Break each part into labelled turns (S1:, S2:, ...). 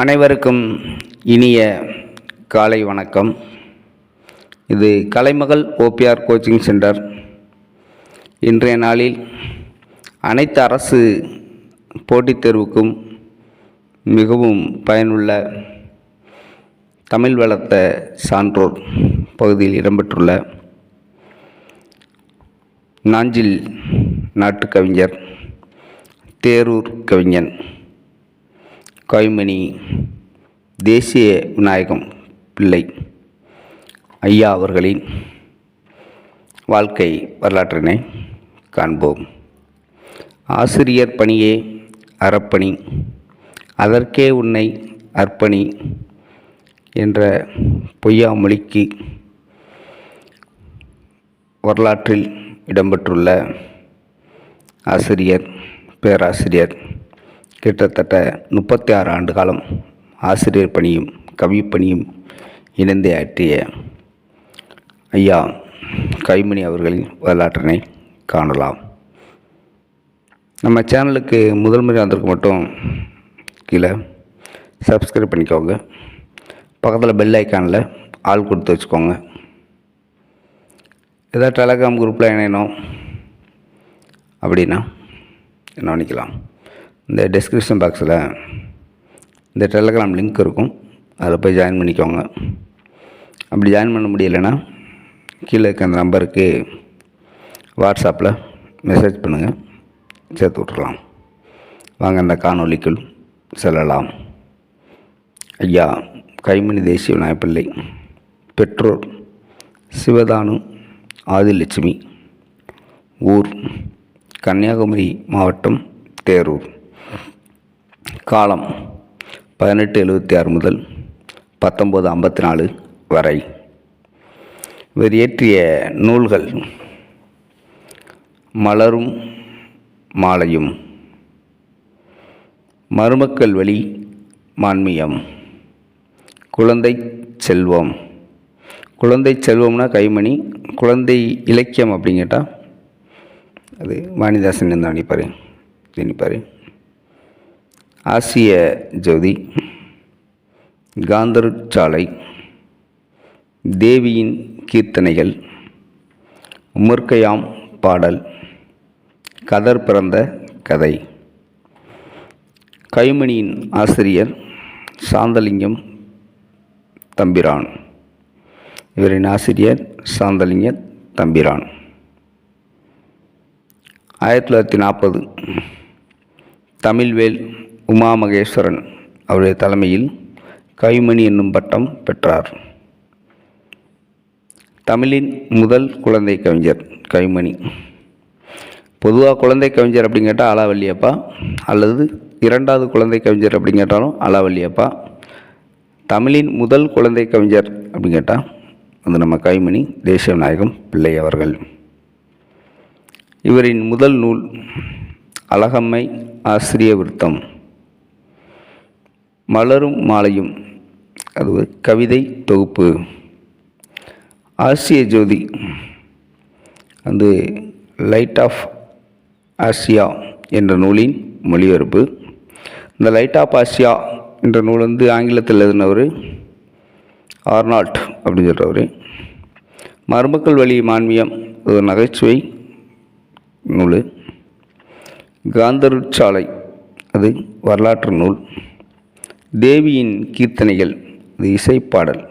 S1: அனைவருக்கும் இனிய காலை வணக்கம். இது கலைமகள் ஓபிஆர் கோச்சிங் சென்டர். இன்றைய நாளில் அனைத்து அரசு போட்டித் தேர்வுக்கும் மிகவும் பயனுள்ள தமிழ் வளர்த்த சான்றோர் பகுதியில் இடம்பெற்றுள்ள நாஞ்சில் நாட்டு கவிஞர் தேரூர் கவிஞன். கவிமணி தேசிய விநாயகம் பிள்ளை ஐயா அவர்களின் வாழ்க்கை வரலாற்றினை காண்போம். ஆசிரியர் பணியே அறப்பணி அதற்கே உன்னை அர்ப்பணி என்ற பொய்யாமொழிக்கு வரலாற்றில் இடம்பெற்றுள்ள ஆசிரியர் பேராசிரியர் கிட்டத்தட்ட முப்பத்தி ஆறு ஆண்டு காலம் ஆசிரியர் பணியும் கவிப்பணியும் இணைந்து ஆற்றிய ஐயா கைமணி அவர்களின் வரலாற்றினை காணலாம். நம்ம சேனலுக்கு முதல் முறை வந்திருக்கு மட்டும் கீழே சப்ஸ்கிரைப் பண்ணிக்கோங்க. பக்கத்தில் பெல் ஐக்கானில் ஆள் கொடுத்து வச்சுக்கோங்க. ஏதாவது டெலகிராம் குரூப்பில் இணையணும் அப்படின்னா என்ன நினைக்கலாம் இந்த டெஸ்கிரிப்ஷன் பாக்ஸில் இந்த டெலகிராம் லிங்க் இருக்கும். அதில் போய் ஜாயின் பண்ணிக்கோங்க. அப்படி ஜாயின் பண்ண முடியலைன்னா கீழே இருக்க அந்த நம்பருக்கு வாட்ஸ்அப்பில் மெசேஜ் பண்ணுங்கள் சேர்த்து விட்றலாம் வாங்க இந்த காணொலிக்குள் செல்லலாம். ஐயா கைமணி தேசிய விநாயகப்பிள்ளை பெற்றோர் சிவதானு ஆதிலட்சுமி ஊர் கன்னியாகுமரி மாவட்டம் தேரூர். காலம் பதினெட்டு எழுபத்தி ஆறு முதல் பத்தொம்போது ஐம்பத்தி நாலு வரை. இவர் இயற்றிய நூல்கள் மலரும் மாலையும் மருமக்கள் வழி மான்மியம் குழந்தை செல்வம். குழந்தை செல்வம்னா கைமணி குழந்தை இலக்கியம் அப்படின்னு கேட்டால் அது வாணிதாசன் இருந்தால் நினைப்பார் நினைப்பார் ஆசிய ஜோதி காந்தர் சாலை தேவியின் கீர்த்தனைகள் முர்க்கையாம் பாடல் கதர் பிறந்த கதை. கைமணியின் ஆசிரியர் சாந்தலிங்கம் தம்பிரான். இவரின் ஆசிரியர் சாந்தலிங்க தம்பிரான். ஆயிரத்தி தொள்ளாயிரத்தி நாற்பது தமிழ்வேல் உமா மகேஸ்வரன் அவருடைய தலைமையில் கைமணி என்னும் பட்டம் பெற்றார். தமிழின் முதல் குழந்தை கவிஞர் கைமணி. பொதுவாக குழந்தை கவிஞர் அப்படின்னு கேட்டால் அலாவல்லியப்பா அல்லது இரண்டாவது குழந்தை கவிஞர் அப்படின்னு கேட்டாலும் அலாவல்லியப்பா தமிழின் முதல் குழந்தை கவிஞர் அப்படின்னு கேட்டால் அது நம்ம கைமணி தேசிய நாயகம் பிள்ளை அவர்கள். இவரின் முதல் நூல் அழகம்மை ஆசிரிய விருத்தம். மலரும் மாலையும். அது ஒரு கவிதை தொகுப்பு. ஆசிய ஜோதி. வந்து லைட் ஆஃப் ஆசியா என்ற நூலின் மொழிபெயர்ப்பு. இந்த லைட் ஆஃப் ஆசியா என்ற நூல் வந்து ஆங்கிலத்தில் எழுதினவர் ஆர்னால்ட் அப்படின்னு சொல்கிறவர் மருமக்கள் வழி மான்மியம் ஒரு நகைச்சுவை நூல். காந்தருட்சாலை அது வரலாற்று நூல். தேவியின் கீர்த்தனைகள் இது இசைப்பாடல்.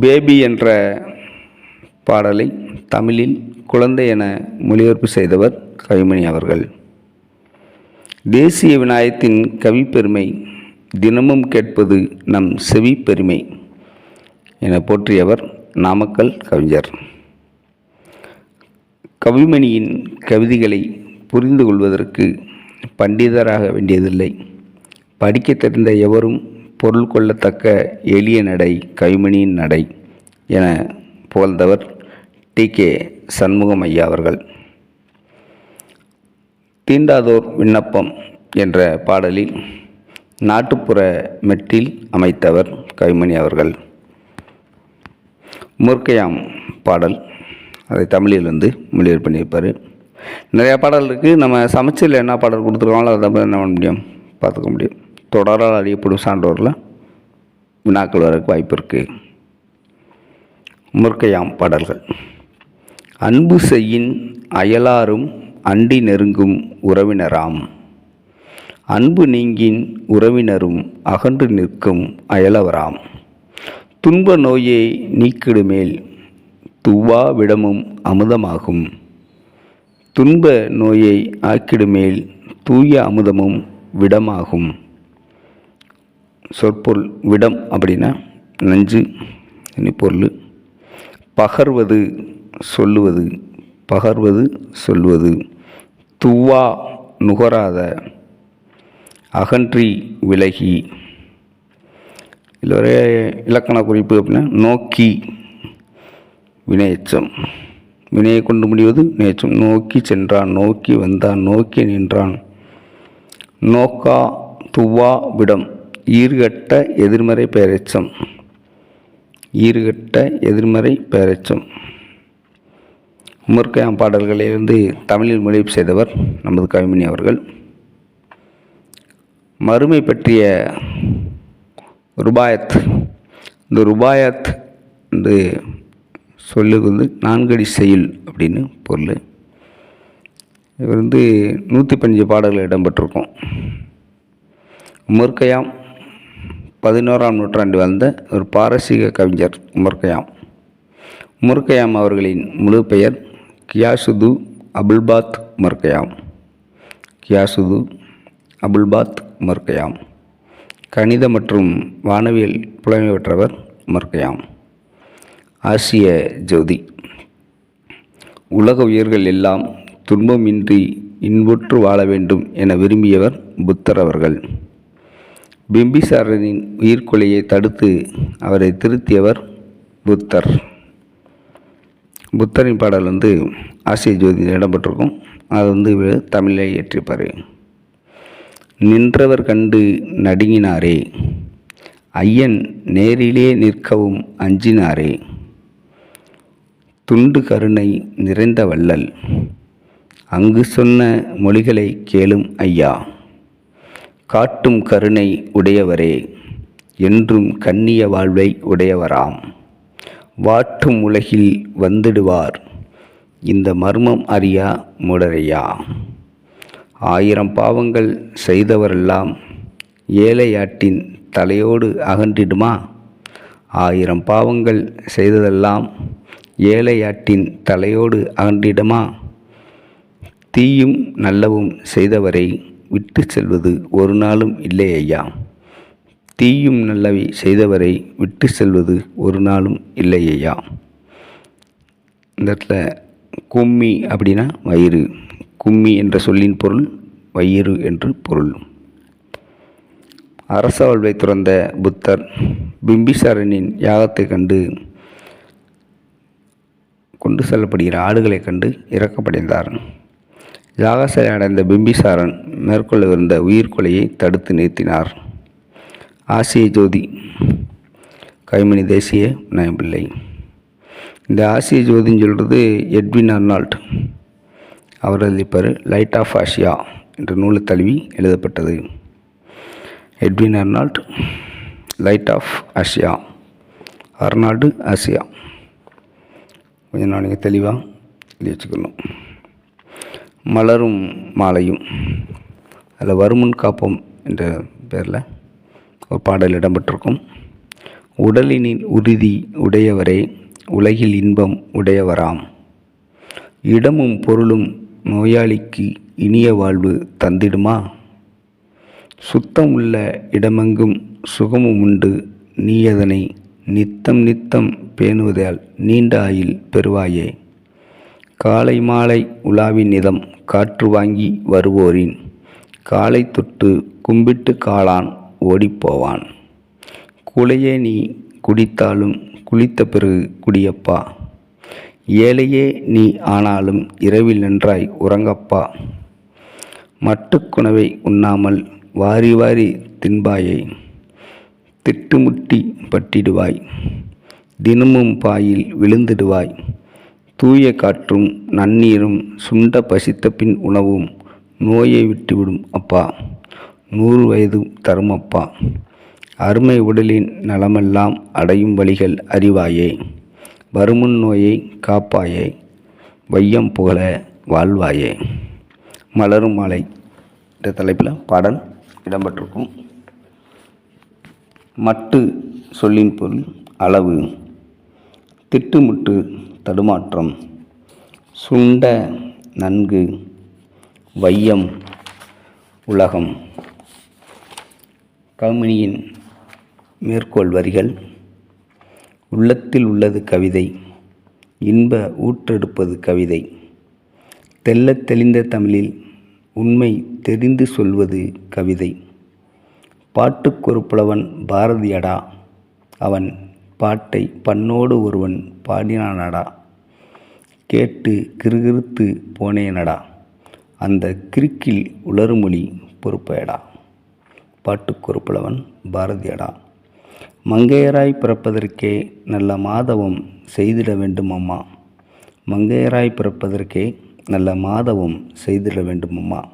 S1: பேபி என்ற பாடலை தமிழில் குழந்தை என மொழிபெயர்ப்பு செய்தவர் கவிமணி அவர்கள். தேசிய விநாயகத்தின் கவிப்பெருமை தினமும் கேட்பது நம் செவி பெருமை என போற்றியவர் நாமக்கல் கவிஞர். கவிமணியின் கவிதைகளை புரிந்து கொள்வதற்கு பண்டிதராக வேண்டியதில்லை. படிக்க தெரிந்த எவரும் பொருள் கொள்ளத்தக்க எளிய நடை கவிமணியின் நடை என புகழ்ந்தவர் டி. கே. சண்முகம் ஐயா அவர்கள். தீண்டாதோர் விண்ணப்பம் என்ற பாடலில் நாட்டுப்புற மெட்டில் அமைத்தவர் கைமணி அவர்கள். முர்க்கையாம் பாடல். அதை தமிழில் வந்து மொழிபெயர்ப்பு பண்ணியிருப்பார். நிறையா பாடல் இருக்குது நம்ம சமைச்சரில் என்ன பாடல் கொடுத்துருக்காங்களோ அதை தமிழ் என்ன பண்ண முடியும்? பார்த்துக்க முடியும். தொடரால் அறியப்படும் சான்றோரில் வினாக்கள் வரக்கு வாய்ப்பு இருக்குது முற்கையாம் பாடல்கள். அன்பு செய்யின் அயலாரும் அண்டி நெருங்கும் உறவினராம். அன்பு நீங்கின் உறவினரும் அகன்று நிற்கும் அயலவராம். துன்ப நோயை நீக்கிடுமேல் துவா விடமும் அமுதமாகும். துன்ப நோயை ஆக்கிடுமேல் தூய அமுதமும் விடமாகும். சொற்பொருள் விடம் அப்படின்னா நஞ்சு பொருள். பகர்வது சொல்லுவது பகர்வது சொல்வது துவா நுகராத அகன்றி விலகி. இதில் ஒரே இலக்கண குறிப்பு அப்படின்னா நோக்கி வினையச்சம் வினையை கொண்டு முடிவது நேச்சம். நோக்கி சென்றான் நோக்கி வந்தான் நோக்கி நின்றான். நோக்கா துவா விடம். ஈர்கட்ட எதிர்மறை பெயரெச்சம் ஈர்கட்ட எதிர்மறை பெயரெச்சம் உமர்கயாம் பாடல்களிலிருந்து தமிழில் மொழிபெயர்ப்பு செய்தவர் நமது கவிமணி அவர்கள். மறுமை பற்றிய ருபாயத் இந்த ருபாயத் என்று சொல்லுக்கு வந்து நான்கடி செயல் அப்படின்னு பொருள். இவர் வந்து நூற்றி பஞ்சு பாடல்கள் இடம்பெற்றிருக்கும். உமர்கயாம் பதினோராம் நூற்றாண்டு வாழ்ந்த ஒரு பாரசீக கவிஞர் உமர்கயாம் உமர்கயாம் அவர்களின் முழு பெயர் கியாசுது அபுல்பாத் உமர்கயாம் கியாசுது அபுல்பாத் உமர்கயாம் கணித மற்றும் வானவியல் புலமை பெற்றவர் உமர்கயாம் ஆசிய ஜோதி. உலக உயிர்கள் எல்லாம் துன்பமின்றி இன்புற்று வாழ வேண்டும் என விரும்பியவர் புத்தர் அவர்கள். பிம்பிசாரனின் உயிர்கொலையை தடுத்து அவரை திருத்தியவர் புத்தர். புத்தரின் பாடல் வந்து ஆசிய ஜோதியில் இடம்பெற்றிருக்கும். அது வந்து தமிழை இயற்றிப்பார். நின்றவர் கண்டு நடுங்கினாரே ஐயன் நேரிலே நிற்கவும் அஞ்சினாரே. துண்டு கருணை நிறைந்த வள்ளல் அங்கு சொன்ன மொழிகளை கேளும் ஐயா. காட்டும் கருணை உடையவரே என்றும் கண்ணிய வாழ்வை உடையவராம். வாட்டும் உலகில் வந்துடுவார் இந்த மர்மம் அறியா முடரையா? ஆயிரம் பாவங்கள் செய்தவரெல்லாம் ஏழையாட்டின் தலையோடு அகன்றிடுமா? ஆயிரம் பாவங்கள் செய்ததெல்லாம் ஏழையாட்டின் தலையோடு அகன்றிடுமா? தீயும் நல்லவும் செய்தவரை விட்டு செல்வது ஒரு நாளும் இல்லை ஐயா. தீயும் நல்லவை செய்தவரை விட்டு செல்வது ஒரு நாளும் இல்லை ஐயா. இந்த இடத்துல கும்மி அப்படின்னா வயிறு. கும்மி என்ற சொல்லின் பொருள் வயிறு என்று பொருள். அரச வாழ்வை துறந்த புத்தர் பிம்பிசாரனின் யாகத்தை கண்டு கொண்டு செல்லப்படுகிற ஆடுகளை கண்டு இறக்கப்படைந்தார் யாகசாலை அடைந்த பிம்பிசாரன் மேற்கொள்ளவிருந்த உயிர்கொலையை தடுத்து நிறுத்தினார். ஆசிய ஜோதி கைமணி தேசிய நயம்பிள்ளை. இந்த ஆசிய ஜோதின்னு சொல்கிறது எட்வின் அர்னால்ட். அவர் எழுதிப்பார் லைட் ஆஃப் ஆசியா என்ற நூலை தழுவி எழுதப்பட்டது. Edwin Arnold Light of Asia Arnold Asia கொஞ்சம் நாளைக்கு தெளிவாக எழுதி வச்சுக்கணும். மலரும் மாலையும். அதில் வருமுன் காப்போம் என்ற பேரில் ஒரு பாடல் இடம்பெற்றிருக்கும். உடலினின் உறுதி உடையவரே உலகில் இன்பம் உடையவராம். இடமும் பொருளும் நோயாளிக்கு இனிய வாழ்வு தந்திடுமா? சுத்தம் உள்ள இடமெங்கும் சுகமும் உண்டு. நீ அதனை நித்தம் நித்தம் பேணுவதால் நீண்ட ஆயில் பெறுவாயே. காலை மாலை உலாவின் நிதம் காற்று வாங்கி வருவோரின். காலை தொட்டு கும்பிட்டு காளான் ஓடிப்போவான். குலையே நீ குடித்தாலும் குளித்த பிறகு குடியப்பா. ஏழையே நீ ஆனாலும் இரவில் நன்றாய் உறங்கப்பா. மட்டுக்குணவை உண்ணாமல் வாரி வாரி தின்பாயை. திட்டுமுட்டி பட்டிடுவாய். தினமும் பாயில் விழுந்திடுவாய். தூய காற்றும் நன்னீரும் சுண்ட பசித்த பின் உணவும் நோயை விட்டுவிடும் அப்பா. நூறு வயது தருமப்பா அருமை உடலின் நலமெல்லாம் அடையும் வழிகள் அறிவாயே. வருமுன் நோயை காப்பாயே. வையம் புகழ வாழ்வாயே. மலரும் மாலை. என்ற தலைப்பில் பாடல் இடம்பெற்றிருக்கும். மட்டு சொல்லின் பொருள் அளவு. திட்டுமுட்டு தடுமாற்றம். சுண்ட நன்கு வையம் உலகம். கமினியின் மேற்கோள் வரிகள் உள்ளத்தில் உள்ளது கவிதை இன்ப ஊற்றெடுப்பது கவிதை. தெல்லத் தெளிந்த தமிழில் உண்மை தெரிந்து சொல்வது கவிதை. பாட்டுக்கொரு புலவன் பாரதியடா அவன் பாட்டை பண்ணோடு ஒருவன் பாடினானடா. கேட்டு கிறுகிறுத்து போனேனடா. அந்த கிறுக்கில் உளறுமொழி பொறுப்பேடா. பாட்டுக்கொரு புலவன் பாரதியடா. மங்கையராய் பிறப்பதற்கே நல்ல மாதவம் செய்திட வேண்டும் அம்மா மங்கையராய் பிறப்பதற்கே நல்ல மாதவம் செய்திட வேண்டும் அம்மா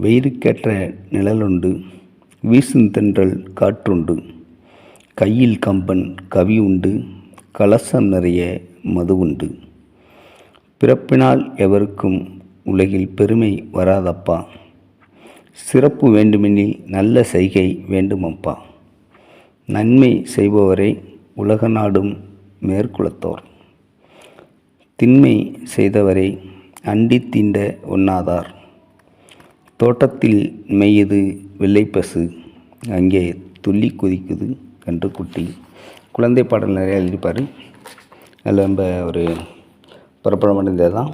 S1: வெயிலுக்கேற்ற நிழலுண்டு வீசும் தென்றல் காற்றுண்டு கையில் கம்பன் கவி உண்டு கலசம் நிறைய மது உண்டு. பிறப்பினால் எவருக்கும் உலகில் பெருமை வராதப்பா. சிறப்பு வேண்டுமெனில் நல்ல செய்கை வேண்டுமப்பா. நன்மை செய்பவரை உலக நாடும் மேற்குலத்தோர். திண்மை செய்தவரை அண்டி தீண்ட ஒண்ணாதார். தோட்டத்தில் மெய்யது வெள்ளைப்பசு அங்கே துள்ளி குதிக்குது. கன்றுக்குட்டி குழந்தை பாடல் நிறையா எழுதியிருப்பார். அதில் ரொம்ப ஒரு பிரபலமடைந்தது தான்.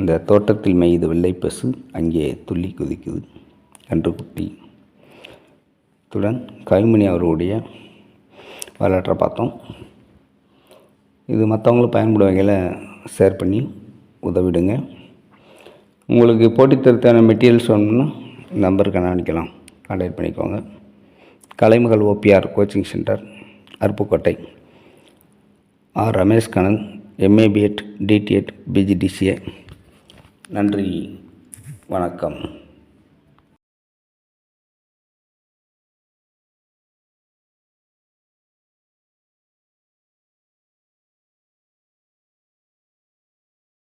S1: இந்த தோட்டத்தில் மேய்து வெள்ளை பசு அங்கே துள்ளி குதிக்குது கன்றுக்குட்டி இத்துடன் கவிமணி அவர்களுடைய வரலாற்றை பார்த்தோம். இது மற்றவங்களும் பயன்படும் வகையில் ஷேர் பண்ணி உதவிடுங்க. உங்களுக்கு போட்டித் தேர்வுக்கான மெட்டீரியல்ஸ் வேணும்னா நம்பருக்கு அனுப்பிக்கலாம் கான்டாக்ட் பண்ணிக்கோங்க. Kalaimagal OPR coaching centre Aruppukottai. R. Ramesh Kannan MA BEd DTEd PGDCA நன்றி வணக்கம்.